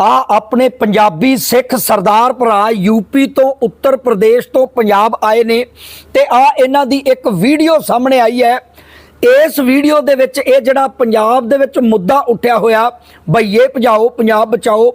ਆ ਆਪਣੇ ਪੰਜਾਬੀ ਸਿੱਖ ਸਰਦਾਰ ਭਰਾ ਯੂਪੀ ਤੋਂ ਉੱਤਰ ਪ੍ਰਦੇਸ਼ ਤੋਂ ਪੰਜਾਬ ਆਏ ਨੇ ਤੇ ਆ ਇਹਨਾਂ ਦੀ ਇੱਕ ਵੀਡੀਓ ਸਾਹਮਣੇ ਆਈ ਹੈ। ਇਸ ਵੀਡੀਓ ਦੇ ਵਿੱਚ ਇਹ ਜਿਹੜਾ ਪੰਜਾਬ ਦੇ ਵਿੱਚ ਮੁੱਦਾ ਉੱਠਿਆ ਹੋਇਆ ਬਈਏ ਭਜਾਓ, ਪੰਜਾਬ ਬਚਾਓ,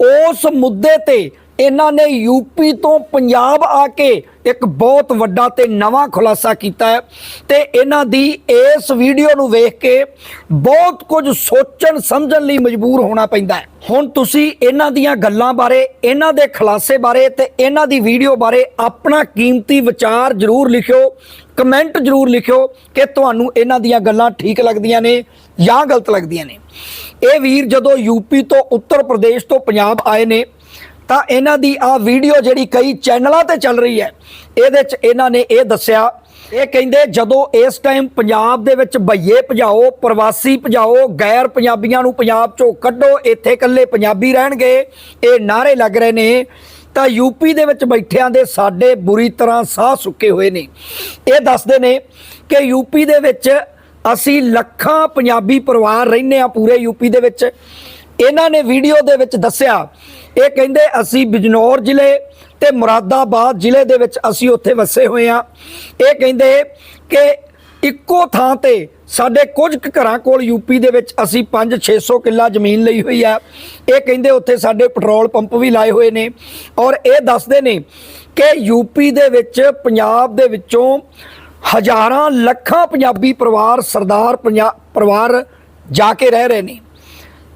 ਉਸ ਮੁੱਦੇ ਤੇ ਇਹਨਾਂ ਨੇ ਯੂਪੀ ਤੋਂ ਪੰਜਾਬ ਆ ਕੇ ਇੱਕ ਬਹੁਤ ਵੱਡਾ ਤੇ ਨਵਾਂ ਖੁਲਾਸਾ ਕੀਤਾ ਹੈ ਤੇ ਇਹਨਾਂ ਦੀ ਇਸ ਵੀਡੀਓ ਨੂੰ ਵੇਖ ਕੇ ਬਹੁਤ ਕੁਝ ਸੋਚਣ ਸਮਝਣ ਲਈ ਮਜਬੂਰ ਹੋਣਾ ਪੈਂਦਾ ਹੈ। ਹੁਣ ਤੁਸੀਂ ਇਹਨਾਂ ਦੀਆਂ ਗੱਲਾਂ ਬਾਰੇ, ਇਹਨਾਂ ਦੇ ਖੁਲਾਸੇ ਬਾਰੇ ਤੇ ਇਹਨਾਂ ਦੀ ਵੀਡੀਓ ਬਾਰੇ ਆਪਣਾ ਕੀਮਤੀ ਵਿਚਾਰ ਜ਼ਰੂਰ ਲਿਖਿਓ, ਕਮੈਂਟ ਜ਼ਰੂਰ ਲਿਖਿਓ ਕਿ ਤੁਹਾਨੂੰ ਇਹਨਾਂ ਦੀਆਂ ਗੱਲਾਂ ਠੀਕ ਲੱਗਦੀਆਂ ਨੇ ਜਾਂ ਗਲਤ ਲੱਗਦੀਆਂ ਨੇ। ਇਹ ਵੀਰ ਜਦੋਂ ਯੂਪੀ ਤੋਂ ਉੱਤਰ ਪ੍ਰਦੇਸ਼ ਤੋਂ ਪੰਜਾਬ ਆਏ ਨੇ ਤਾਂ ਇਹਨਾਂ ਦੀ ਆ ਵੀਡੀਓ ਜਿਹੜੀ ਕਈ ਚੈਨਲਾਂ ਤੇ ਚੱਲ ਰਹੀ ਹੈ, ਇਹਦੇ 'ਚ ਇਹਨਾਂ ਨੇ ਇਹ ਦੱਸਿਆ, ਇਹ ਕਹਿੰਦੇ ਜਦੋਂ ਇਸ ਟਾਈਮ ਪੰਜਾਬ ਦੇ ਵਿੱਚ ਭਈਏ ਭਜਾਓ, ਪ੍ਰਵਾਸੀ ਭਜਾਓ, ਗੈਰ ਪੰਜਾਬੀਆਂ ਨੂੰ ਪੰਜਾਬ 'ਚੋਂ ਕੱਢੋ, ਇੱਥੇ ਇਕੱਲੇ ਪੰਜਾਬੀ ਰਹਿਣਗੇ, ਇਹ ਨਾਰੇ ਲੱਗ ਰਹੇ ਨੇ। ਤਾਂ ਯੂਪੀ ਦੇ ਵਿੱਚ ਬੈਠਿਆਂ ਦੇ ਸਾਡੇ ਬੁਰੀ ਤਰ੍ਹਾਂ ਸਾਹ ਸੁੱਕੇ ਹੋਏ ਨੇ। ਇਹ ਦੱਸਦੇ ਨੇ ਕਿ ਯੂਪੀ ਦੇ ਵਿੱਚ ਅਸੀਂ ਲੱਖਾਂ ਪੰਜਾਬੀ ਪਰਿਵਾਰ ਰਹਿੰਦੇ ਆ ਪੂਰੇ ਯੂਪੀ ਦੇ ਵਿੱਚ। ਇਹਨਾਂ ਨੇ ਵੀਡੀਓ ਦੇ ਵਿੱਚ ਦੱਸਿਆ, ਇਹ ਕਹਿੰਦੇ ਅਸੀਂ ਬਿਜਨੌਰ ਜ਼ਿਲ੍ਹੇ ਤੇ ਮੁਰਾਦਾਬਾਦ ਜ਼ਿਲ੍ਹੇ ਦੇ ਵਿੱਚ ਅਸੀਂ ਉੱਥੇ ਵਸੇ ਹੋਏ ਆ ਇਹ ਕਹਿੰਦੇ ਕਿ ਇੱਕੋ ਥਾਂ ਤੇ ਸਾਡੇ ਕੁਝ ਕੁ ਘਰਾਂ ਕੋਲ ਯੂਪੀ ਦੇ ਵਿੱਚ ਅਸੀਂ 5-600 ਕਿੱਲਾ ਜ਼ਮੀਨ ਲਈ ਹੋਈ ਆ ਇਹ ਕਹਿੰਦੇ ਉੱਥੇ ਸਾਡੇ ਪੈਟਰੋਲ ਪੰਪ ਵੀ ਲਾਏ ਹੋਏ ਨੇ ਔਰ ਇਹ ਦੱਸਦੇ ਨੇ ਕਿ ਯੂਪੀ ਦੇ ਵਿੱਚ ਪੰਜਾਬ ਦੇ ਵਿੱਚੋਂ ਹਜ਼ਾਰਾਂ ਲੱਖਾਂ ਪੰਜਾਬੀ ਪਰਿਵਾਰ, ਸਰਦਾਰ ਪੰਜਾ- ਪਰਿਵਾਰ ਜਾ ਕੇ ਰਹਿ ਰਹੇ ਨੇ।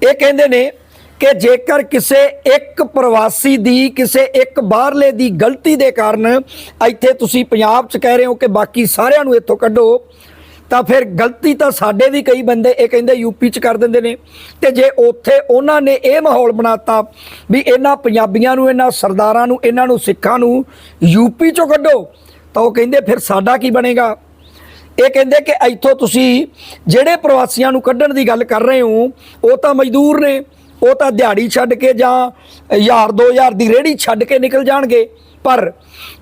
ਇਹ ਕਹਿੰਦੇ ਨੇ ਕਿ ਜੇਕਰ ਕਿਸੇ ਇੱਕ ਪ੍ਰਵਾਸੀ ਦੀ, ਕਿਸੇ ਇੱਕ ਬਾਹਰਲੇ ਦੀ ਗਲਤੀ ਦੇ ਕਾਰਨ ਇੱਥੇ ਤੁਸੀਂ ਪੰਜਾਬ 'ਚ ਕਹਿ ਰਹੇ ਹੋ ਕਿ ਬਾਕੀ ਸਾਰਿਆਂ ਨੂੰ ਇੱਥੋਂ ਕੱਢੋ, ਤਾਂ ਫਿਰ ਗਲਤੀ ਤਾਂ ਸਾਡੇ ਵੀ ਕਈ ਬੰਦੇ, ਇਹ ਕਹਿੰਦੇ ਯੂਪੀ 'ਚ ਕਰ ਦਿੰਦੇ ਨੇ। ਤੇ ਜੇ ਉੱਥੇ ਉਹਨਾਂ ਨੇ ਇਹ ਮਾਹੌਲ ਬਣਾਤਾ ਵੀ ਇਹਨਾਂ ਪੰਜਾਬੀਆਂ ਨੂੰ, ਇਹਨਾਂ ਸਰਦਾਰਾਂ ਨੂੰ, ਇਹਨਾਂ ਨੂੰ ਸਿੱਖਾਂ ਨੂੰ ਯੂਪੀ 'ਚੋਂ ਕੱਢੋ, ਤਾਂ ਉਹ ਕਹਿੰਦੇ ਫਿਰ ਸਾਡਾ ਕੀ ਬਣੇਗਾ? ਇਹ ਕਹਿੰਦੇ ਕਿ ਇੱਥੋਂ ਤੁਸੀਂ ਜਿਹੜੇ ਪ੍ਰਵਾਸੀਆਂ ਨੂੰ ਕੱਢਣ ਦੀ ਗੱਲ ਕਰ ਰਹੇ ਹੋ, ਉਹ ਤਾਂ ਮਜ਼ਦੂਰ ਨੇ, ਉਹ ਤਾਂ ਦਿਹਾੜੀ ਛੱਡ ਕੇ ਜਾਂ 1000 2000 ਦੀ ਰੇੜੀ ਛੱਡ ਕੇ ਨਿਕਲ ਜਾਣਗੇ। ਪਰ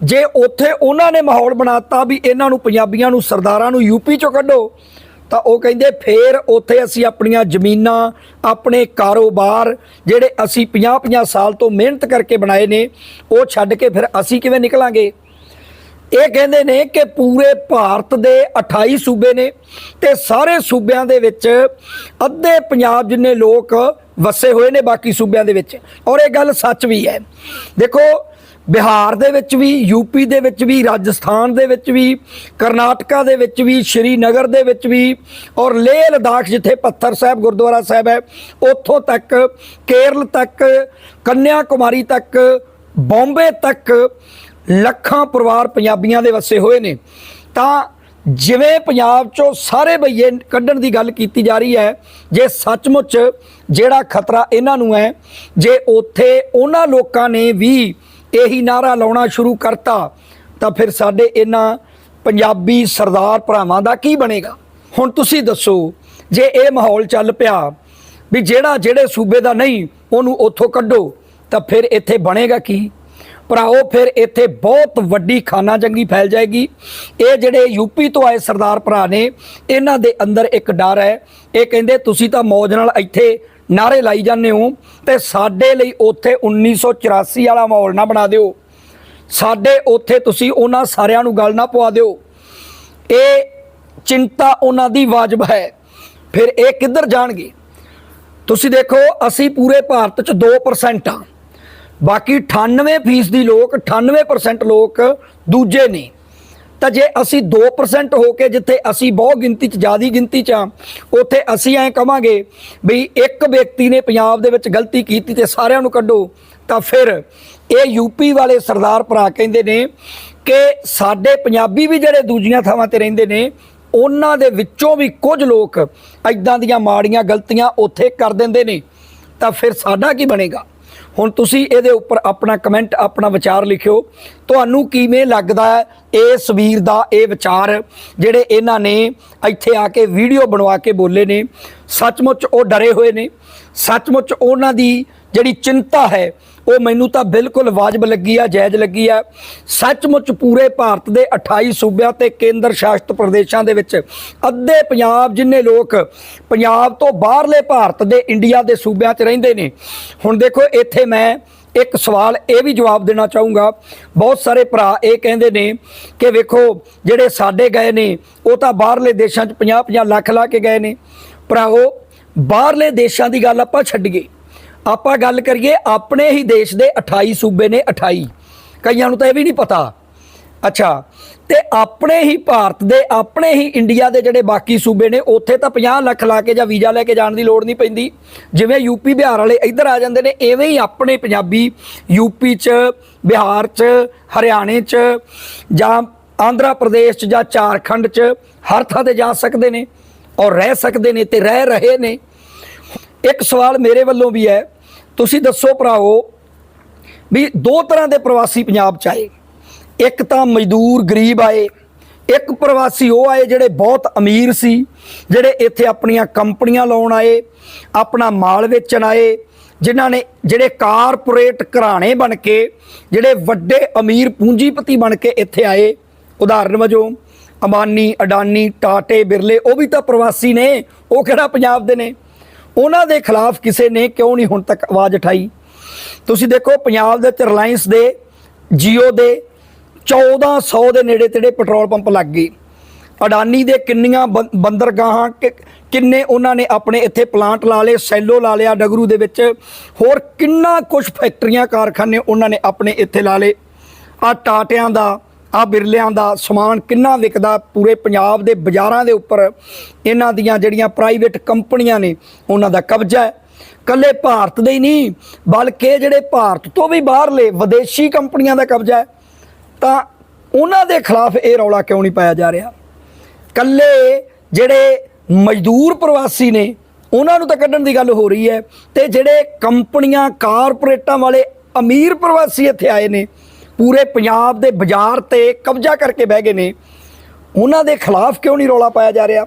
ਜੇ ਉੱਥੇ ਉਹਨਾਂ ਨੇ ਮਾਹੌਲ ਬਣਾਤਾ ਵੀ ਇਹਨਾਂ ਨੂੰ ਪੰਜਾਬੀਆਂ ਨੂੰ, ਸਰਦਾਰਾਂ ਨੂੰ ਯੂਪੀ ਚੋਂ ਕੱਢੋ, ਤਾਂ ਉਹ ਕਹਿੰਦੇ ਫੇਰ ਉੱਥੇ ਅਸੀਂ ਆਪਣੀਆਂ ਜ਼ਮੀਨਾਂ, ਆਪਣੇ ਕਾਰੋਬਾਰ ਜਿਹੜੇ ਅਸੀਂ 50-50 ਸਾਲ ਤੋਂ ਮਿਹਨਤ ਕਰਕੇ ਬਣਾਏ ਨੇ, ਉਹ ਛੱਡ ਕੇ ਫਿਰ ਅਸੀਂ ਕਿਵੇਂ ਨਿਕਲਾਂਗੇ? ਇਹ ਕਹਿੰਦੇ ਨੇ ਕਿ ਪੂਰੇ ਭਾਰਤ ਦੇ 28 ਸੂਬੇ ਨੇ ਤੇ ਸਾਰੇ ਸੂਬਿਆਂ ਦੇ ਵਿੱਚ ਅੱਧੇ ਪੰਜਾਬ ਜਿੰਨੇ ਲੋਕ ਵਸੇ ਹੋਏ ਨੇ ਬਾਕੀ ਸੂਬਿਆਂ ਦੇ ਵਿੱਚ। ਔਰ ਇਹ ਗੱਲ ਸੱਚ ਵੀ ਹੈ। ਦੇਖੋ, ਬਿਹਾਰ ਦੇ ਵਿੱਚ ਵੀ ਯੂਪੀ ਦੇ ਵਿੱਚ ਵੀ, ਰਾਜਸਥਾਨ ਦੇ ਵਿੱਚ ਵੀ, ਕਰਨਾਟਕਾ ਦੇ ਵਿੱਚ ਵੀ, ਸ਼੍ਰੀਨਗਰ ਦੇ ਵਿੱਚ ਵੀ ਔਰ ਲੇਹ ਲਦਾਖ ਜਿੱਥੇ ਪੱਥਰ ਸਾਹਿਬ, ਗੁਰਦੁਆਰਾ ਸਾਹਿਬ ਹੈ, ਉੱਥੋਂ ਤੱਕ, ਕੇਰਲ ਤੱਕ ਕੰਨਿਆ ਕੁਮਾਰੀ ਤੱਕ, ਬੰਬੇ ਤੱਕ ਲੱਖਾਂ ਪਰਿਵਾਰ ਪੰਜਾਬੀਆਂ ਦੇ ਵਸੇ ਹੋਏ ਨੇ। ਤਾਂ ਜਿਵੇਂ ਪੰਜਾਬ ਚੋਂ ਸਾਰੇ ਬਈਏ ਕੱਢਣ ਦੀ ਗੱਲ ਕੀਤੀ ਜਾ ਰਹੀ ਹੈ, ਜੇ ਸੱਚਮੁੱਚ ਜਿਹੜਾ ਖਤਰਾ ਇਹਨਾਂ ਨੂੰ ਹੈ, ਜੇ ਉੱਥੇ ਉਹਨਾਂ ਲੋਕਾਂ ਨੇ ਵੀ ਇਹੀ ਨਾਰਾ ਲਾਉਣਾ ਸ਼ੁਰੂ ਕਰਤਾ, ਤਾਂ ਫਿਰ ਸਾਡੇ ਇਹਨਾਂ ਪੰਜਾਬੀ ਸਰਦਾਰ ਭਰਾਵਾਂ ਦਾ ਕੀ ਬਣੇਗਾ? ਹੁਣ ਤੁਸੀਂ ਦੱਸੋ, ਜੇ ਇਹ ਮਾਹੌਲ ਚੱਲ ਪਿਆ ਵੀ ਜਿਹੜਾ ਜਿਹੜੇ ਸੂਬੇ ਦਾ ਨਹੀਂ, ਉਹਨੂੰ ਉੱਥੋਂ ਕੱਢੋ, ਤਾਂ ਫਿਰ ਇੱਥੇ ਬਣੇਗਾ ਕੀ? ਭਰਾਓ, ਫਿਰ ਇੱਥੇ ਬਹੁਤ ਵੱਡੀ ਖਾਨਾ ਜੰਗੀ ਫੈਲ ਜਾਏਗੀ। ਇਹ ਜਿਹੜੇ ਯੂਪੀ ਤੋਂ ਆਏ ਸਰਦਾਰ ਭਰਾ ਨੇ, ਇਹਨਾਂ ਦੇ ਅੰਦਰ ਇੱਕ ਡਰ ਹੈ। ਇਹ ਕਹਿੰਦੇ, ਤੁਸੀਂ ਤਾਂ ਮੌਜ ਨਾਲ ਇੱਥੇ ਨਾਰੇ ਲਾਈ ਜਾਂਦੇ ਹੋ ਤੇ ਸਾਡੇ ਲਈ ਉੱਥੇ 1984 ਵਾਲਾ ਮਾਹੌਲ ਨਾ ਬਣਾ ਦਿਓ। ਸਾਡੇ ਉੱਥੇ ਤੁਸੀਂ ਉਹਨਾਂ ਸਾਰਿਆਂ ਨੂੰ ਗੱਲ ਨਾ ਪਵਾ ਦਿਓ। ਇਹ ਚਿੰਤਾ ਉਹਨਾਂ ਦੀ ਵਾਜਬ ਹੈ। ਫਿਰ ਇਹ ਕਿੱਧਰ ਜਾਣਗੇ? ਤੁਸੀਂ ਦੇਖੋ, ਅਸੀਂ ਪੂਰੇ ਭਾਰਤ ਚ 2% ਆ ਬਾਕੀ 98% ਦੀ ਲੋਕ 98% ਲੋਕ ਦੂਜੇ ਨੇ। ਤਾਂ ਜੇ ਅਸੀਂ 2% ਹੋ ਕੇ ਜਿੱਥੇ ਅਸੀਂ ਬਹੁ ਗਿਣਤੀ ਚ, ਜ਼ਿਆਦੀ ਗਿਣਤੀ ਚ ਆ, ਉੱਥੇ ਅਸੀਂ ਐਂ ਕਵਾਂਗੇ ਵੀ ਇੱਕ ਵਿਅਕਤੀ ਨੇ ਪੰਜਾਬ ਦੇ ਵਿੱਚ ਗਲਤੀ ਕੀਤੀ ਤੇ ਸਾਰਿਆਂ ਨੂੰ ਕੱਢੋ, ਤਾਂ ਫਿਰ ਇਹ ਯੂਪੀ ਵਾਲੇ ਸਰਦਾਰ ਭਰਾ ਕਹਿੰਦੇ ਨੇ ਕਿ ਸਾਡੇ ਪੰਜਾਬੀ ਵੀ ਜਿਹੜੇ ਦੂਜੀਆਂ ਥਾਵਾਂ ਤੇ ਰਹਿੰਦੇ ਨੇ, ਉਹਨਾਂ ਦੇ ਵਿੱਚੋਂ ਵੀ ਕੁਝ ਲੋਕ ਐਦਾਂ ਦੀਆਂ ਮਾੜੀਆਂ ਗਲਤੀਆਂ ਉੱਥੇ ਕਰ ਦਿੰਦੇ ਨੇ। ਤਾਂ ਫਿਰ ਸਾਡਾ ਕੀ ਬਣੇਗਾ? ਹੁਣ ਤੁਸੀਂ ਇਹਦੇ ਉੱਪਰ ਆਪਣਾ ਕਮੈਂਟ ਆਪਣਾ ਵਿਚਾਰ ਲਿਖਿਓ। ਤੁਹਾਨੂੰ ਕਿਵੇਂ ਲੱਗਦਾ ਹੈ ਇਸ ਵੀਰ ਦਾ ਇਹ ਵਿਚਾਰ, ਜਿਹੜੇ ਇਹਨਾਂ ਨੇ ਇੱਥੇ ਆ ਕੇ ਵੀਡੀਓ ਬਣਵਾ ਕੇ ਬੋਲੇ ਨੇ? ਸੱਚਮੁੱਚ ਉਹ ਡਰੇ ਹੋਏ ਨੇ। ਸੱਚਮੁੱਚ ਉਹਨਾਂ ਦੀ ਜਿਹੜੀ ਚਿੰਤਾ ਹੈ, ਉਹ ਮੈਨੂੰ ਤਾਂ ਬਿਲਕੁਲ ਵਾਜਬ ਲੱਗੀ ਆ, ਜਾਇਜ਼ ਲੱਗੀ ਆ। ਸੱਚਮੁੱਚ ਪੂਰੇ ਭਾਰਤ ਦੇ 28 ਸੂਬਿਆਂ ਤੇ ਕੇਂਦਰ ਸ਼ਾਸਿਤ ਪ੍ਰਦੇਸ਼ਾਂ ਦੇ ਵਿੱਚ ਅੱਧੇ ਪੰਜਾਬ ਜਿੰਨੇ ਲੋਕ ਪੰਜਾਬ ਤੋਂ ਬਾਹਰਲੇ ਭਾਰਤ ਦੇ ਇੰਡੀਆ ਦੇ ਸੂਬਿਆਂ 'ਚ ਰਹਿੰਦੇ ਨੇ। ਹੁਣ ਦੇਖੋ, ਇੱਥੇ ਮੈਂ ਇੱਕ ਸਵਾਲ ਇਹ ਵੀ ਜਵਾਬ ਦੇਣਾ ਚਾਹੂੰਗਾ। ਬਹੁਤ ਸਾਰੇ ਭਰਾ ਇਹ ਕਹਿੰਦੇ ਨੇ ਕਿ ਵੇਖੋ, ਜਿਹੜੇ ਸਾਡੇ ਗਏ ਨੇ, ਉਹ ਤਾਂ ਬਾਹਰਲੇ ਦੇਸ਼ਾਂ 'ਚ 50-50 ਲੱਖ ਲਾ ਕੇ ਗਏ ਨੇ। ਭਰਾਓ ਬਾਹਰਲੇ ਦੇਸ਼ਾਂ ਦੀ ਗੱਲ ਆਪਾਂ ਛੱਡੀਏ ਆਪਾਂ ਗੱਲ ਕਰੀਏ ਆਪਣੇ ਹੀ ਦੇਸ਼ ਦੇ 28 ਸੂਬੇ ਨੇ 28 ਕਈਆਂ ਨੂੰ ਤਾਂ ਇਹ ਵੀ ਨਹੀਂ ਪਤਾ। ਅੱਛਾ, ਤੇ ਆਪਣੇ ਹੀ ਭਾਰਤ ਦੇ, ਆਪਣੇ ਹੀ ਇੰਡੀਆ ਦੇ ਜਿਹੜੇ ਬਾਕੀ ਸੂਬੇ ਨੇ, ਉੱਥੇ ਤਾਂ 50 ਲੱਖ ਲਾ ਕੇ ਜਾਂ ਵੀਜ਼ਾ ਲੈ ਕੇ ਜਾਣ ਦੀ ਲੋੜ ਨਹੀਂ ਪੈਂਦੀ। ਜਿਵੇਂ ਯੂਪੀ, ਬਿਹਾਰ ਵਾਲੇ ਇੱਧਰ ਆ ਜਾਂਦੇ ਨੇ, ਐਵੇਂ ਹੀ ਆਪਣੇ ਪੰਜਾਬੀ ਯੂਪੀ 'ਚ, ਬਿਹਾਰ 'ਚ, ਹਰਿਆਣੇ 'ਚ, ਜਾਂ ਆਂਧਰਾ ਪ੍ਰਦੇਸ਼ 'ਚ, ਜਾਂ ਝਾਰਖੰਡ 'ਚ, ਹਰ ਥਾਂ ਤੇ ਜਾ ਸਕਦੇ ਨੇ ਔਰ ਰਹਿ ਸਕਦੇ ਨੇ ਤੇ ਰਹਿ ਰਹੇ ਨੇ। ਇੱਕ ਸਵਾਲ ਮੇਰੇ ਵੱਲੋਂ ਵੀ ਹੈ ਤੁਸੀਂ ਦੱਸੋ ਭਰਾਓ ਵੀ ਦੋ ਤਰ੍ਹਾਂ ਦੇ ਪ੍ਰਵਾਸੀ ਪੰਜਾਬ ਚ ਆਏ। ਇੱਕ ਤਾਂ ਮਜ਼ਦੂਰ ਗਰੀਬ ਆਏ, ਇੱਕ ਪ੍ਰਵਾਸੀ ਉਹ ਆਏ ਜਿਹੜੇ ਬਹੁਤ ਅਮੀਰ ਸੀ, ਜਿਹੜੇ ਇੱਥੇ ਆਪਣੀਆਂ ਕੰਪਨੀਆਂ ਲਾਉਣ ਆਏ, ਆਪਣਾ ਮਾਲ ਵੇਚਣ ਆਏ, ਜਿਨ੍ਹਾਂ ਨੇ ਜਿਹੜੇ ਕਾਰਪੋਰੇਟ ਘਰਾਣੇ ਬਣ ਕੇ, ਜਿਹੜੇ ਵੱਡੇ ਅਮੀਰ ਪੂੰਜੀਪਤੀ ਬਣ ਕੇ ਇੱਥੇ ਆਏ। ਉਦਾਹਰਨ ਵਜੋਂ ਅੰਬਾਨੀ, ਅਡਾਨੀ, ਟਾਟੇ, ਬਿਰਲੇ, ਉਹ ਵੀ ਤਾਂ ਪ੍ਰਵਾਸੀ ਨੇ, ਉਹ ਕਿਹੜਾ ਪੰਜਾਬ ਦੇ ਨੇ? ਉਹਨਾਂ ਦੇ ਖਿਲਾਫ ਕਿਸੇ ਨੇ ਕਿਉਂ ਨਹੀਂ ਹੁਣ ਤੱਕ ਆਵਾਜ਼ ਉਠਾਈ? ਤੁਸੀਂ ਦੇਖੋ, ਪੰਜਾਬ ਦੇ ਵਿੱਚ ਰਿਲਾਇੰਸ ਦੇ ਜੀਓ ਦੇ 1400 ਦੇ ਨੇੜੇ ਤੇੜੇ ਪੈਟਰੋਲ ਪੰਪ ਲੱਗ ਗਏ। ਅਡਾਨੀ ਦੇ ਕਿੰਨੀਆਂ ਬੰ- ਬੰਦਰਗਾਹਾਂ ਕਿ- ਕਿੰਨੇ ਉਹਨਾਂ ਨੇ ਆਪਣੇ ਇੱਥੇ ਪਲਾਂਟ ਲਾ ਲਏ ਸੈਲੋ ਲਾ ਲਿਆ ਡਗਰੂ ਦੇ ਵਿੱਚ। ਹੋਰ ਕਿੰਨਾ ਕੁਝ ਫੈਕਟਰੀਆਂ ਕਾਰਖਾਨੇ ਉਹਨਾਂ ਨੇ ਆਪਣੇ ਇੱਥੇ ਲਾ ਲਏ। ਆ ਟਾਟਿਆਂ ਦਾ ਆ ਬਿਰਲਿਆਂ ਦਾ ਸਮਾਨ ਕਿੰਨਾ ਵਿਕਦਾ? ਪੂਰੇ ਪੰਜਾਬ ਦੇ ਬਾਜ਼ਾਰਾਂ ਦੇ ਉੱਪਰ ਇਹਨਾਂ ਦੀਆਂ ਜਿਹੜੀਆਂ ਪ੍ਰਾਈਵੇਟ ਕੰਪਨੀਆਂ ਨੇ, ਉਹਨਾਂ ਦਾ ਕਬਜ਼ਾ ਹੈ। ਕੱਲੇ ਭਾਰਤ ਦੇ ਹੀ ਨਹੀਂ, ਬਲਕਿ ਜਿਹੜੇ ਭਾਰਤ ਤੋਂ ਵੀ ਬਾਹਰਲੇ ਵਿਦੇਸ਼ੀ ਕੰਪਨੀਆਂ ਦਾ ਕਬਜ਼ਾ ਹੈ, ਤਾਂ ਉਹਨਾਂ ਦੇ ਖਿਲਾਫ ਇਹ ਰੌਲਾ ਕਿਉਂ ਨਹੀਂ ਪਾਇਆ ਜਾ ਰਿਹਾ? ਕੱਲੇ ਜਿਹੜੇ ਮਜ਼ਦੂਰ ਪ੍ਰਵਾਸੀ ਨੇ, ਉਹਨਾਂ ਨੂੰ ਤਾਂ ਕੱਢਣ ਦੀ ਗੱਲ ਹੋ ਰਹੀ ਹੈ ਤੇ ਜਿਹੜੇ ਕੰਪਨੀਆਂ, ਕਾਰਪੋਰੇਟਾਂ ਵਾਲੇ ਅਮੀਰ ਪ੍ਰਵਾਸੀ ਇੱਥੇ ਆਏ ਨੇ ਪੂਰੇ ਪੰਜਾਬ ਦੇ ਬਾਜ਼ਾਰ ਤੇ ਕਬਜ਼ਾ ਕਰਕੇ ਬਹਿ ਗਏ ਨੇ। ਉਹਨਾਂ ਦੇ ਖਿਲਾਫ ਕਿਉਂ ਨਹੀਂ ਰੌਲਾ ਪਾਇਆ ਜਾ ਰਿਹਾ?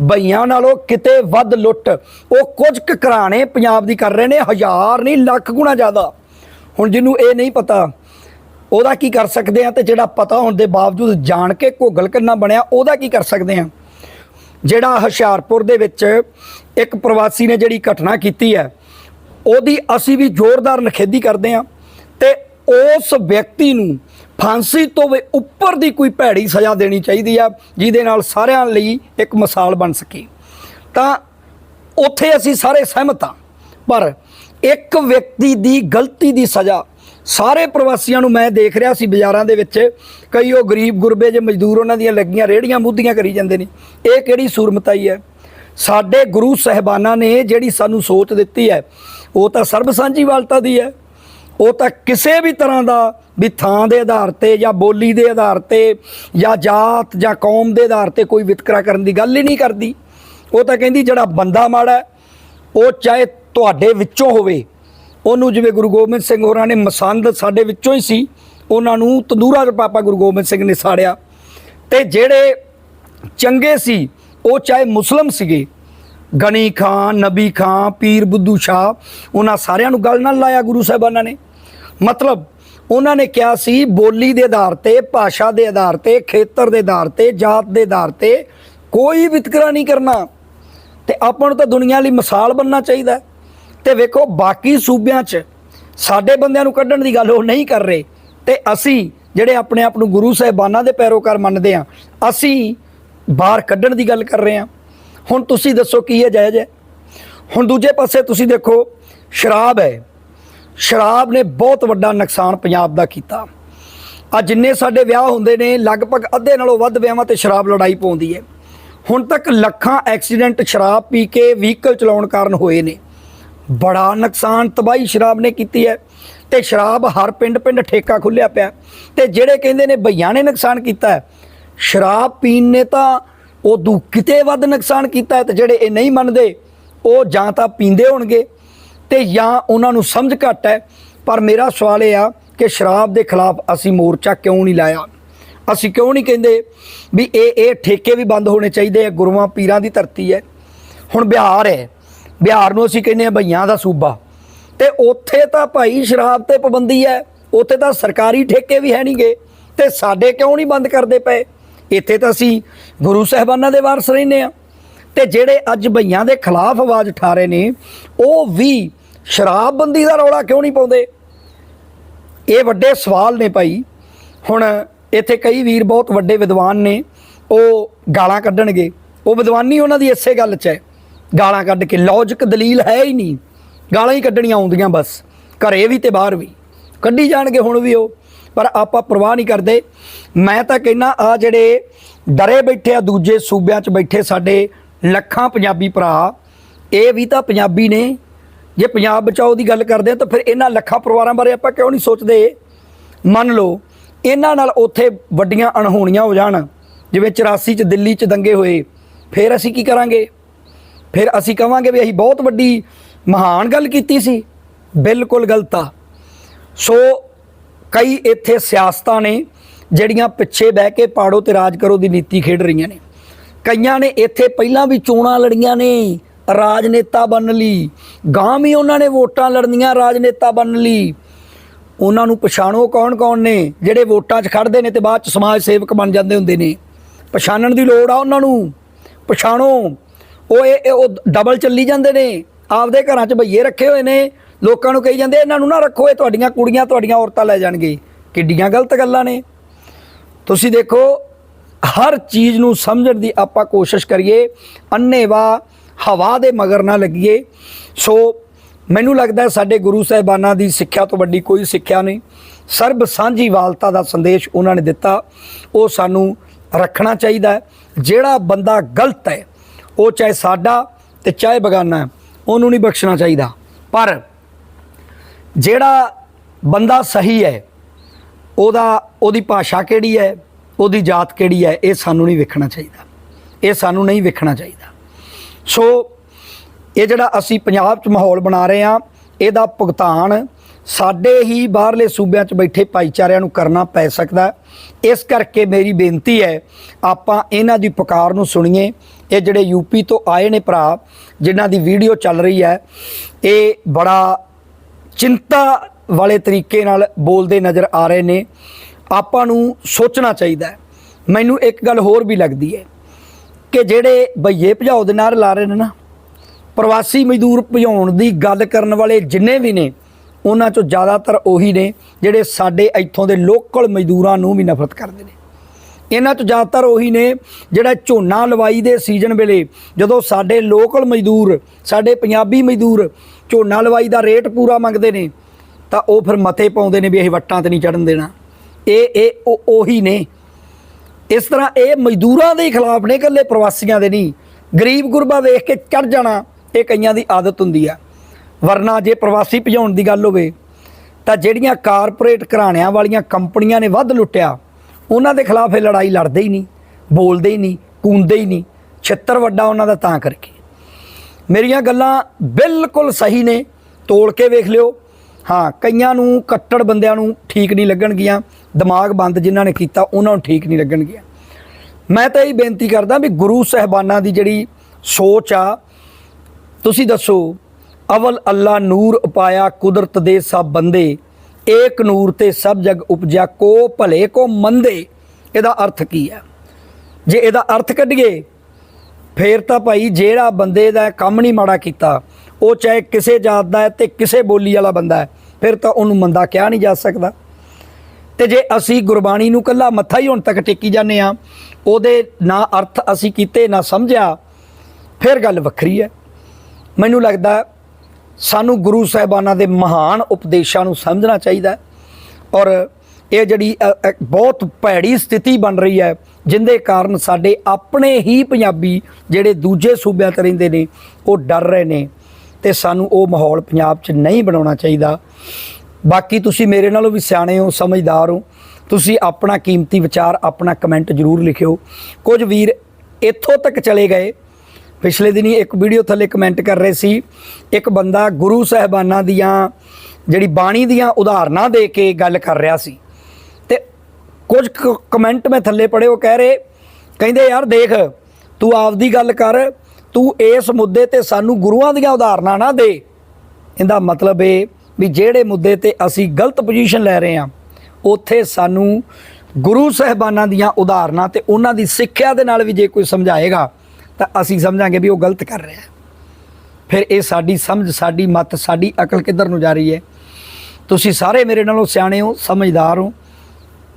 ਬਈਆਂ ਨਾਲੋਂ ਕਿਤੇ ਵੱਧ ਲੁੱਟ। ਉਹ ਕੁਝ ਕੁ ਘਰਾਣੇ ਪੰਜਾਬ ਦੀ ਕਰ ਰਹੇ ਨੇ, ਹਜ਼ਾਰ ਨਹੀਂ, ਲੱਖ ਗੁਣਾ ਜ਼ਿਆਦਾ। ਹੁਣ ਜਿਹਨੂੰ ਇਹ ਨਹੀਂ ਪਤਾ, ਉਹਦਾ ਕੀ ਕਰ ਸਕਦੇ ਆ ਤੇ ਜਿਹੜਾ ਪਤਾ ਹੋਣ ਦੇ ਬਾਵਜੂਦ ਜਾਣ ਕੇ ਘੋਗਲ ਕਿੰਨਾ ਬਣਿਆ, ਉਹਦਾ ਕੀ ਕਰ ਸਕਦੇ ਆ? ਜਿਹੜਾ ਹੁਸ਼ਿਆਰਪੁਰ ਦੇ ਵਿੱਚ ਇੱਕ ਪ੍ਰਵਾਸੀ ਨੇ ਜਿਹੜੀ ਘਟਨਾ ਕੀਤੀ ਹੈ, ਉਹਦੀ ਅਸੀਂ ਵੀ ਜ਼ੋਰਦਾਰ ਨਖੇਦੀ ਕਰਦੇ ਆ ਤੇ ਉਸ ਵਿਅਕਤੀ ਨੂੰ ਫਾਂਸੀ ਤੋਂ ਵੀ ਉੱਪਰ ਦੀ ਕੋਈ ਭੈੜੀ ਸਜ਼ਾ ਦੇਣੀ ਚਾਹੀਦੀ ਆ, ਜਿਹਦੇ ਨਾਲ ਸਾਰਿਆਂ ਲਈ ਇੱਕ ਮਿਸਾਲ ਬਣ ਸਕੇ। ਤਾਂ ਉੱਥੇ ਅਸੀਂ ਸਾਰੇ ਸਹਿਮਤ ਹਾਂ, ਪਰ ਇੱਕ ਵਿਅਕਤੀ ਦੀ ਗਲਤੀ ਦੀ ਸਜ਼ਾ ਸਾਰੇ ਪ੍ਰਵਾਸੀਆਂ ਨੂੰ ਮੈਂ ਦੇਖ ਰਿਹਾ ਸੀ ਬਾਜ਼ਾਰਾਂ ਦੇ ਵਿੱਚ। ਕਈ ਉਹ ਗਰੀਬ ਗੁਰਬੇ ਜੇ ਮਜ਼ਦੂਰ ਉਹਨਾਂ ਦੀਆਂ ਲੱਗੀਆਂ ਰੇੜੀਆਂ ਮੁੱਦੀਆਂ ਕਰੀ ਜਾਂਦੇ ਨੇ। ਇਹ ਕਿਹੜੀ ਸੂਰਮਤਾਈ ਹੈ? ਸਾਡੇ ਗੁਰੂ ਸਹਿਬਾਨਾਂ ਨੇ ਜਿਹੜੀ ਸਾਨੂੰ ਸੋਚ ਦਿੱਤੀ ਹੈ, ਉਹ ਤਾਂ ਸਰਬ ਸਾਂਝੀਵਾਲਤਾ ਦੀ ਹੈ। ਉਹ ਤਾਂ ਕਿਸੇ ਵੀ ਤਰ੍ਹਾਂ ਦਾ ਵੀ ਥਾਂ ਦੇ ਆਧਾਰ ਤੇ ਜਾਂ ਬੋਲੀ ਦੇ ਆਧਾਰ ਤੇ ਜਾਂ ਜਾਤ ਜਾਂ ਕੌਮ ਦੇ ਆਧਾਰ ਤੇ ਕੋਈ ਵਿਤਕਰਾ ਕਰਨ ਦੀ ਗੱਲ ਹੀ ਨਹੀਂ ਕਰਦੀ। ਉਹ ਤਾਂ ਕਹਿੰਦੀ ਜਿਹੜਾ ਬੰਦਾ ਮਾੜਾ ਉਹ ਚਾਹੇ ਤੁਹਾਡੇ ਵਿੱਚੋਂ ਹੋਵੇ। ਉਹਨੂੰ ਜਿਵੇਂ ਗੁਰੂ ਗੋਬਿੰਦ ਸਿੰਘ ਹੋਰਾਂ ਨੇ ਮਸੰਦ ਸਾਡੇ ਵਿੱਚੋਂ ਹੀ ਸੀ, ਉਹਨਾਂ ਨੂੰ ਤੰਦੂਰਾ 'ਚ ਪਾਪਾ ਗੁਰੂ ਗੋਬਿੰਦ ਸਿੰਘ ਨੇ ਸਾੜਿਆ। ਤੇ ਜਿਹੜੇ ਚੰਗੇ ਸੀ, ਉਹ ਚਾਹੇ ਮੁਸਲਮ ਸੀਗੇ ਗਣੀ ਖਾਂ, ਨਬੀ ਖਾਂ, ਪੀਰ ਬੁੱਧੂ ਸ਼ਾਹ, ਉਹਨਾਂ ਸਾਰਿਆਂ ਨੂੰ ਗੱਲ ਨਾਲ ਲਾਇਆ ਗੁਰੂ ਸਾਹਿਬਾਨਾਂ ਨੇ। ਮਤਲਬ ਉਹਨਾਂ ਨੇ ਕਿਹਾ ਸੀ, ਬੋਲੀ ਦੇ ਆਧਾਰ ਤੇ, ਭਾਸ਼ਾ ਦੇ ਆਧਾਰ ਤੇ, ਖੇਤਰ ਦੇ ਆਧਾਰ ਤੇ, ਜਾਤ ਦੇ ਆਧਾਰ ਤੇ ਕੋਈ ਵਿਤਕਰਾ ਨਹੀਂ ਕਰਨਾ। ਤੇ ਆਪਾਂ ਨੂੰ ਤਾਂ ਦੁਨੀਆ ਲਈ ਮਿਸਾਲ ਬਣਨਾ ਚਾਹੀਦਾ ਹੈ। ਤੇ ਵੇਖੋ, ਬਾਕੀ ਸੂਬਿਆਂ 'ਚ ਸਾਡੇ ਬੰਦਿਆਂ ਨੂੰ ਕੱਢਣ ਦੀ ਗੱਲ ਉਹ ਨਹੀਂ ਕਰ ਰਹੇ। ਤੇ ਅਸੀਂ ਜਿਹੜੇ ਆਪਣੇ ਆਪ ਨੂੰ ਗੁਰੂ ਸਾਹਿਬਾਨਾਂ ਦੇ ਪੈਰੋਕਾਰ ਮੰਨਦੇ ਆ ਅਸੀਂ ਬਾਹਰ ਕੱਢਣ ਦੀ ਗੱਲ ਕਰ ਰਹੇ ਹਾਂ। ਹੁਣ ਤੁਸੀਂ ਦੱਸੋ ਕੀ ਹੈ ਜਾਇਜ਼ ਹੈ? ਹੁਣ ਦੂਜੇ ਪਾਸੇ ਤੁਸੀਂ ਦੇਖੋ, ਸ਼ਰਾਬ ਹੈ। ਸ਼ਰਾਬ ਨੇ ਬਹੁਤ ਵੱਡਾ ਨੁਕਸਾਨ ਪੰਜਾਬ ਦਾ ਕੀਤਾ। ਆ ਜਿੰਨੇ ਸਾਡੇ ਵਿਆਹ ਹੁੰਦੇ ਨੇ, ਲਗਭਗ ਅੱਧੇ ਨਾਲੋਂ ਵੱਧ ਵਿਆਹਾਂ ਤੇ ਸ਼ਰਾਬ ਲੜਾਈ ਪਾਉਂਦੀ ਹੈ। ਹੁਣ ਤੱਕ ਲੱਖਾਂ ਐਕਸੀਡੈਂਟ ਸ਼ਰਾਬ ਪੀ ਕੇ ਵਹੀਕਲ ਚਲਾਉਣ ਕਾਰਨ ਹੋਏ ਨੇ। ਬੜਾ ਨੁਕਸਾਨ ਤਬਾਹੀ ਸ਼ਰਾਬ ਨੇ ਕੀਤੀ ਹੈ ਤੇ ਸ਼ਰਾਬ ਹਰ ਪਿੰਡ ਪਿੰਡ ਠੇਕਾ ਖੁੱਲਿਆ ਪਿਆ। ਤੇ ਜਿਹੜੇ ਕਹਿੰਦੇ ਨੇ ਭਈਆਂ ਨੇ ਨੁਕਸਾਨ ਕੀਤਾ ਸ਼ਰਾਬ ਪੀਣ ਨੇ ਤਾਂ ਉਦੋਂ ਕਿਤੇ ਵੱਧ ਨੁਕਸਾਨ ਕੀਤਾ ਹੈ ਤੇ ਜਿਹੜੇ ਇਹ ਨਹੀਂ ਮੰਨਦੇ, ਉਹ ਜਾਂ ਤਾਂ ਪੀਂਦੇ ਹੋਣਗੇ ਤੇ ਜਾਂ ਉਹਨਾਂ ਨੂੰ ਸਮਝ ਘੱਟ ਹੈ। ਪਰ ਮੇਰਾ ਸਵਾਲ ਇਹ ਆ ਕਿ ਸ਼ਰਾਬ ਦੇ ਖਿਲਾਫ ਅਸੀਂ ਮੋਰਚਾ ਕਿਉਂ ਨਹੀਂ ਲਾਇਆ? ਅਸੀਂ ਕਿਉਂ ਨਹੀਂ ਕਹਿੰਦੇ ਵੀ ਇਹ ਇਹ ਠੇਕੇ ਵੀ ਬੰਦ ਹੋਣੇ ਚਾਹੀਦੇ ਆ, ਗੁਰੂਆਂ ਪੀਰਾਂ ਦੀ ਧਰਤੀ ਹੈ। ਹੁਣ ਬਿਹਾਰ ਹੈ। ਬਿਹਾਰ ਨੂੰ ਅਸੀਂ ਕਹਿੰਦੇ ਆ ਭਈਆਂ ਦਾ ਸੂਬਾ। ਤੇ ਉੱਥੇ ਤਾਂ ਭਾਈ ਸ਼ਰਾਬ ਤੇ ਪਾਬੰਦੀ ਹੈ, ਉੱਥੇ ਤਾਂ ਸਰਕਾਰੀ ਠੇਕੇ ਵੀ ਹੈ ਨਹੀਂਗੇ ਤੇ ਸਾਡੇ ਕਿਉਂ ਨਹੀਂ ਬੰਦ ਕਰਦੇ ਪਏ? ਇੱਥੇ ਤਾਂ ਅਸੀਂ ਗੁਰੂ ਸਾਹਿਬਾਨਾਂ ਦੇ ਵਾਰਸ ਰਹਿੰਦੇ ਆ ਤੇ ਜਿਹੜੇ ਅੱਜ ਭਈਆਂ ਦੇ ਖਿਲਾਫ ਆਵਾਜ਼ ਉਠਾ ਰਹੇ ਨੇ, ਉਹ ਵੀ ਸ਼ਰਾਬਬੰਦੀ ਦਾ ਰੌਲਾ ਕਿਉਂ ਨਹੀਂ ਪਾਉਂਦੇ? ਇਹ ਵੱਡੇ ਸਵਾਲ ਨੇ ਭਾਈ। ਹੁਣ ਇੱਥੇ ਕਈ ਵੀਰ ਬਹੁਤ ਵੱਡੇ ਵਿਦਵਾਨ ਨੇ, ਉਹ ਗਾਲਾਂ ਕੱਢਣਗੇ। ਉਹ ਵਿਦਵਾਨੀ ਉਹਨਾਂ ਦੀ ਇਸੇ ਗੱਲ 'ਚ ਹੈ। ਗਾਲਾਂ ਕੱਢ ਕੇ ਲੌਜੀਕ ਦਲੀਲ ਹੈ ਹੀ ਨਹੀਂ। ਗਾਲਾਂ ਹੀ ਕੱਢਣੀਆਂ ਆਉਂਦੀਆਂ ਬਸ। ਘਰੇ ਵੀ ਤੇ ਬਾਹਰ ਵੀ। ਕੱਢੀ ਜਾਣਗੇ ਹੁਣ ਵੀ ਉਹ। ਪਰ ਆਪਾਂ ਪਰਵਾਹ ਨਹੀਂ ਕਰਦੇ। ਮੈਂ ਤਾਂ ਕਹਿੰਨਾ ਆ ਜਿਹੜੇ ਡਰੇ ਬੈਠੇ ਆ, ਦੂਜੇ ਸੂਬਿਆਂ 'ਚ ਬੈਠੇ ਸਾਡੇ ਲੱਖਾਂ ਪੰਜਾਬੀ ਭਰਾ, ਇਹ ਵੀ ਤਾਂ ਪੰਜਾਬੀ ਨੇ। ਜੇ ਪੰਜਾਬ ਬਚਾਓ ਦੀ ਗੱਲ ਕਰਦੇ ਆ, ਤਾਂ ਫਿਰ ਇਹਨਾਂ ਲੱਖਾਂ ਪਰਿਵਾਰਾਂ ਬਾਰੇ ਆਪਾਂ ਕਿਉਂ ਨਹੀਂ ਸੋਚਦੇ? ਮੰਨ ਲਓ, ਇਹਨਾਂ ਨਾਲ ਉੱਥੇ ਵੱਡੀਆਂ ਅਣਹੋਣੀਆਂ ਹੋ ਜਾਣ, ਜਿਵੇਂ 84 ਚ ਦਿੱਲੀ ਚ ਦੰਗੇ ਹੋਏ, ਫਿਰ ਅਸੀਂ ਕੀ ਕਰਾਂਗੇ? ਫਿਰ ਅਸੀਂ ਕਵਾਂਗੇ ਵੀ ਅਸੀਂ ਬਹੁਤ ਵੱਡੀ ਮਹਾਨ ਗੱਲ ਕੀਤੀ ਸੀ। ਬਿਲਕੁਲ ਗਲਤ ਆ। ਸੋ ਕਈ ਇੱਥੇ ਸਿਆਸਤਾਂ ਨੇ ਜਿਹੜੀਆਂ ਪਿੱਛੇ ਬਹਿ ਕੇ ਪਾੜੋ ਤੇ ਰਾਜ ਕਰੋ ਦੀ ਨੀਤੀ ਖੇਡ ਰਹੀਆਂ ਨੇ। ਕਈਆਂ ਨੇ ਇੱਥੇ ਪਹਿਲਾਂ ਵੀ ਚੋਣਾਂ ਲੜੀਆਂ ਨੇ, ਰਾਜਨੇਤਾ ਬਣਨ ਲਈ। ਗਾਂ ਵੀ ਉਹਨਾਂ ਨੇ ਵੋਟਾਂ ਲੜਨੀਆਂ, ਰਾਜਨੇਤਾ ਬਣਨ ਲਈ। ਉਹਨਾਂ ਨੂੰ ਪਛਾਣੋ ਕੌਣ-ਕੌਣ ਨੇ, ਜਿਹੜੇ ਵੋਟਾਂ 'ਚ ਖੜਦੇ ਨੇ ਤੇ ਬਾਅਦ 'ਚ ਸਮਾਜ ਸੇਵਕ ਬਣ ਜਾਂਦੇ ਹੁੰਦੇ ਨੇ। ਪਛਾਣਨ ਦੀ ਲੋੜ ਆ ਉਹਨਾਂ ਨੂੰ। ਪਛਾਣੋ। ਉਹ ਇਹ, ਉਹ ਡਬਲ ਚੱਲੀ ਜਾਂਦੇ ਨੇ। ਆਪਦੇ ਘਰਾਂ 'ਚ ਭਈਏ ਰੱਖੇ ਹੋਏ ਨੇ। ਲੋਕਾਂ ਨੂੰ ਕਹੀ ਜਾਂਦੇ, ਇਹਨਾਂ ਨੂੰ ਨਾ ਰੱਖੋ, ਇਹ ਤੁਹਾਡੀਆਂ ਕੁੜੀਆਂ, ਤੁਹਾਡੀਆਂ ਔਰਤਾਂ ਲੈ ਜਾਣਗੇ। ਕਿੱਡੀਆਂ ਗਲਤ ਗੱਲਾਂ ਨੇ। ਤੁਸੀਂ ਦੇਖੋ, ਹਰ ਚੀਜ਼ ਨੂੰ ਸਮਝਣ ਦੀ ਆਪਾਂ ਕੋਸ਼ਿਸ਼ ਕਰੀਏ ਅੰਨੇਵਾ ਹਵਾ ਦੇ ਮਗਰ ਨਾ ਲੱਗੀਏ। ਸੋ ਮੈਨੂੰ ਲੱਗਦਾ ਸਾਡੇ ਗੁਰੂ ਸਾਹਿਬਾਨਾਂ ਦੀ ਸਿੱਖਿਆ ਤੋਂ ਵੱਡੀ ਕੋਈ ਸਿੱਖਿਆ ਨਹੀਂ। ਸਰਬ ਸਾਂਝੀ ਵਾਲਤਾ ਦਾ ਸੰਦੇਸ਼ ਉਹਨਾਂ ਨੇ ਦਿੱਤਾ। ਉਹ ਸਾਨੂੰ ਰੱਖਣਾ ਚਾਹੀਦਾ ਜਿਹੜਾ ਬੰਦਾ ਗਲਤ ਹੈ, ਉਹ ਚਾਹੇ ਸਾਡਾ ਤੇ ਚਾਹੇ ਬਗਾਨਾ ਉਹਨੂੰ ਨਹੀਂ ਬਖਸ਼ਣਾ ਚਾਹੀਦਾ। ਪਰ ਜਿਹੜਾ ਬੰਦਾ ਸਹੀ ਹੈ, ਉਹਦਾ, ਉਹਦੀ ਭਾਸ਼ਾ ਕਿਹੜੀ ਹੈ, ਉਹਦੀ ਜਾਤ ਕਿਹੜੀ ਹੈ, ਇਹ ਸਾਨੂੰ ਨਹੀਂ ਵੇਖਣਾ ਚਾਹੀਦਾ। ਇਹ ਸਾਨੂੰ ਨਹੀਂ ਵੇਖਣਾ ਚਾਹੀਦਾ। ਸੋ ਇਹ ਜਿਹੜਾ ਅਸੀਂ ਪੰਜਾਬ 'ਚ ਮਾਹੌਲ ਬਣਾ ਰਹੇ ਆ ਇਹਦਾ ਭੁਗਤਾਨ ਸਾਡੇ ਹੀ ਬਾਹਰਲੇ ਸੂਬਿਆਂ 'ਚ ਬੈਠੇ ਭਾਈਚਾਰਿਆਂ ਨੂੰ ਕਰਨਾ ਪੈ ਸਕਦਾ ਇਸ ਕਰਕੇ ਮੇਰੀ ਬੇਨਤੀ ਹੈ, ਆਪਾਂ ਇਹਨਾਂ ਦੀ ਪੁਕਾਰ ਨੂੰ ਸੁਣੀਏ। ਇਹ ਜਿਹੜੇ ਯੂਪੀ ਤੋਂ ਆਏ ਨੇ ਭਰਾ, ਜਿਨ੍ਹਾਂ ਦੀ ਵੀਡੀਓ ਚੱਲ ਰਹੀ ਹੈ, ਇਹ ਬੜਾ ਚਿੰਤਾ ਵਾਲੇ ਤਰੀਕੇ ਨਾਲ ਬੋਲਦੇ ਨਜ਼ਰ ਆ ਰਹੇ ਨੇ। ਆਪਾਂ ਨੂੰ ਸੋਚਣਾ ਚਾਹੀਦਾ ਹੈ। ਮੈਨੂੰ ਇੱਕ ਗੱਲ ਹੋਰ ਵੀ ਲੱਗਦੀ ਹੈ ਕਿ ਜਿਹੜੇ ਬਈਏ ਭਜਾਓ ਦੇ ਨਾਲ ਲਾ ਰਹੇ ਨੇ ਨਾ, ਪ੍ਰਵਾਸੀ ਮਜ਼ਦੂਰ ਭਜਾਉਣ ਦੀ ਗੱਲ ਕਰਨ ਵਾਲੇ ਜਿੰਨੇ ਵੀ ਨੇ, ਉਹਨਾਂ ਚੋਂ ਜ਼ਿਆਦਾਤਰ ਉਹੀ ਨੇ ਜਿਹੜੇ ਸਾਡੇ ਇੱਥੋਂ ਦੇ ਲੋਕਲ ਮਜ਼ਦੂਰਾਂ ਨੂੰ ਵੀ ਨਫ਼ਰਤ ਕਰਦੇ ਨੇ। ਇਹਨਾਂ ਤੋਂ ਜ਼ਿਆਦਾਤਰ ਉਹੀ ਨੇ ਜਿਹੜਾ ਝੋਨਾ ਲਵਾਈ ਦੇ ਸੀਜ਼ਨ ਵੇਲੇ ਜਦੋਂ ਸਾਡੇ ਲੋਕਲ ਮਜ਼ਦੂਰ, ਸਾਡੇ ਪੰਜਾਬੀ ਮਜ਼ਦੂਰ ਝੋਨਾ ਲਵਾਈ ਦਾ ਰੇਟ ਪੂਰਾ ਮੰਗਦੇ ਨੇ, ਤਾਂ ਉਹ ਫਿਰ ਮਤੇ ਪਾਉਂਦੇ ਨੇ ਵੀ ਇਹ ਵੱਟਾਂ ਤੇ ਨਹੀਂ ਚੜਨ ਦੇਣਾ। ਇਹ ਇਹ ਉਹ- ਉਹੀ ਨੇ। ਇਸ ਤਰ੍ਹਾਂ ਇਹ ਮਜ਼ਦੂਰਾਂ ਦੇ ਖਿਲਾਫ ਨੇ, ਇਕੱਲੇ ਪ੍ਰਵਾਸੀਆਂ ਦੇ ਨਹੀਂ। ਗਰੀਬ ਗੁਰਬਾ ਵੇਖ ਕੇ ਚੜ ਜਾਣਾ, ਇਹ ਕਈਆਂ ਦੀ ਆਦਤ ਹੁੰਦੀ ਆ। ਵਰਨਾ ਜੇ ਪ੍ਰਵਾਸੀ ਭਜਾਉਣ ਦੀ ਗੱਲ ਹੋਵੇ, ਤਾਂ ਜਿਹੜੀਆਂ ਕਾਰਪੋਰੇਟ ਘਰਾਣਿਆਂ ਵਾਲੀਆਂ ਕੰਪਨੀਆਂ ਨੇ ਵੱਧ ਲੁੱਟਿਆ, ਉਹਨਾਂ ਦੇ ਖਿਲਾਫ ਇਹ ਲੜਾਈ ਲੜਦੇ ਹੀ ਨਹੀਂ, ਬੋਲਦੇ ਹੀ ਨਹੀਂ, ਕੂੰਦੇ ਹੀ ਨਹੀਂ। ਛਿੱਤਰ ਵੱਡਾ ਉਹਨਾਂ ਦਾ ਤਾਂ ਕਰਕੇ। ਮੇਰੀਆਂ ਗੱਲਾਂ ਬਿਲਕੁਲ ਸਹੀ ਨੇ, ਤੋੜ ਕੇ ਵੇਖ ਲਿਓ। ਹਾਂ, ਕਈਆਂ ਨੂੰ ਕੱਟੜ ਬੰਦਿਆਂ ਨੂੰ ਠੀਕ ਨਹੀਂ ਲੱਗਣਗੀਆਂ, ਦਿਮਾਗ ਬੰਦ ਜਿਨ੍ਹਾਂ ਨੇ ਕੀਤਾ, ਉਹਨਾਂ ਨੂੰ ਠੀਕ ਨਹੀਂ ਲੱਗਣਗੀਆਂ। ਮੈਂ ਤਾਂ ਇਹ ਬੇਨਤੀ ਕਰਦਾ ਵੀ ਗੁਰੂ ਸਹਿਬਾਨਾਂ ਦੀ ਜਿਹੜੀ ਸੋਚ ਆ, ਤੁਸੀਂ ਦੱਸੋ, ਅਵਲ ਅੱਲਾ ਨੂਰ ਉਪਾਇਆ ਕੁਦਰਤ ਦੇ ਸਭ ਬੰਦੇ, ਏਕ ਨੂਰ ਤੇ ਸਭ ਜਗ ਉਪਜਿਆ, ਕੋ ਭਲੇ ਕੋ ਮੰਦੇ, ਇਹਦਾ ਅਰਥ ਕੀ ਹੈ? ਜੇ ਇਹਦਾ ਅਰਥ ਕੱਢੀਏ ਫੇਰ ਤਾਂ ਭਾਈ ਜਿਹੜਾ ਬੰਦੇ ਦਾ ਕੰਮ ਨਹੀਂ ਮਾੜਾ ਕੀਤਾ, ਉਹ ਚਾਹੇ ਕਿਸੇ ਜਾਤ ਦਾ ਹੈ ਤੇ ਕਿਸੇ ਬੋਲੀ ਵਾਲਾ ਬੰਦਾ ਹੈ, ਫਿਰ ਤਾਂ ਉਹਨੂੰ ਮੰਦਾ ਕਿਹਾ ਨਹੀਂ ਜਾ ਸਕਦਾ। ਤੇ ਜੇ ਅਸੀਂ ਗੁਰਬਾਣੀ ਨੂੰ ਕੱਲਾ ਮੱਥਾ ਹੀ ਹੁਣ ਤੱਕ ਟੇਕੀ ਜਾਂਦੇ ਆ ਉਹਦੇ ਨਾ ਅਰਥ ਅਸੀਂ ਕੀਤੇ, ਨਾ ਸਮਝਿਆ, ਫਿਰ ਗੱਲ ਵੱਖਰੀ ਹੈ। ਮੈਨੂੰ ਲੱਗਦਾ ਸਾਨੂੰ ਗੁਰੂ ਸਾਹਿਬਾਨਾਂ ਦੇ ਮਹਾਨ ਉਪਦੇਸ਼ਾਂ ਨੂੰ ਸਮਝਣਾ ਚਾਹੀਦਾ ਔਰ ਇਹ ਜਿਹੜੀ ਬਹੁਤ ਭੈੜੀ ਸਥਿਤੀ ਬਣ ਰਹੀ ਹੈ, ਜਿੰਦੇ ਕਾਰਨ ਸਾਡੇ ਆਪਣੇ ਹੀ ਪੰਜਾਬੀ ਜਿਹੜੇ ਦੂਜੇ ਸੂਬਿਆਂ 'ਤੇ ਰਹਿੰਦੇ ਨੇ, ਉਹ ਡਰ ਰਹੇ ਨੇ ਤੇ ਸਾਨੂੰ ਉਹ ਮਾਹੌਲ ਪੰਜਾਬ 'ਚ ਨਹੀਂ ਬਣਾਉਣਾ ਚਾਹੀਦਾ। ਬਾਕੀ ਤੁਸੀਂ ਮੇਰੇ ਨਾਲੋਂ ਵੀ ਸਿਆਣੇ ਹੋ, ਸਮਝਦਾਰ ਹੋ, ਤੁਸੀਂ ਆਪਣਾ ਕੀਮਤੀ ਵਿਚਾਰ, ਆਪਣਾ ਕਮੈਂਟ ਜ਼ਰੂਰ ਲਿਖਿਓ। ਕੁਝ ਵੀਰ ਇੱਥੋਂ ਤੱਕ ਚਲੇ ਗਏ। ਪਿਛਲੇ ਦਿਨੀ ਇੱਕ ਵੀਡੀਓ ਥੱਲੇ ਕਮੈਂਟ ਕਰ ਰਹੇ ਸੀ, ਇੱਕ ਬੰਦਾ ਗੁਰੂ ਸਾਹਿਬਾਨਾਂ ਦੀਆਂ, ਜਿਹੜੀ ਬਾਣੀ ਦੀਆਂ ਉਦਾਹਰਨਾਂ ਦੇ ਕੇ ਗੱਲ ਕਰ ਰਿਹਾ ਸੀ। ਕੁਝ ਕ- ਕਮੈਂਟ ਮੈਂ ਥੱਲੇ ਪੜ੍ਹੇ, ਉਹ ਕਹਿ ਰਹੇ, ਕਹਿੰਦੇ, ਯਾਰ ਦੇਖ, ਤੂੰ ਆਪਦੀ ਗੱਲ ਕਰ, ਤੂੰ ਇਸ ਮੁੱਦੇ ਤੇ ਸਾਨੂੰ ਗੁਰੂਆਂ ਦੀਆਂ ਉਦਾਹਰਨਾਂ ਨਾ ਦੇ। ਇਹਦਾ ਮਤਲਬ ਇਹ ਵੀ ਜਿਹੜੇ ਮੁੱਦੇ ਤੇ ਅਸੀਂ ਗਲਤ ਪੋਜੀਸ਼ਨ ਲੈ ਰਹੇ ਹਾਂ, ਉੱਥੇ ਸਾਨੂੰ ਗੁਰੂ ਸਹਿਬਾਨਾਂ ਦੀਆਂ ਉਦਾਹਰਨਾਂ ਤੇ ਉਹਨਾਂ ਦੀ ਸਿੱਖਿਆ ਦੇ ਨਾਲ ਵੀ ਜੇ ਕੋਈ ਸਮਝਾਏਗਾ, ਤਾਂ ਅਸੀਂ ਸਮਝਾਂਗੇ ਵੀ ਉਹ ਗਲਤ ਕਰ ਰਿਹਾ ਹੈ। ਫਿਰ ਇਹ ਸਾਡੀ ਸਮਝ, ਸਾਡੀ ਮਤ, ਸਾਡੀ ਅਕਲ ਕਿੱਧਰ ਨੂੰ ਜਾ ਰਹੀ ਹੈ? ਤੁਸੀਂ ਸਾਰੇ ਮੇਰੇ ਨਾਲੋਂ ਸਿਆਣੇ ਹੋ, ਸਮਝਦਾਰ ਹੋ।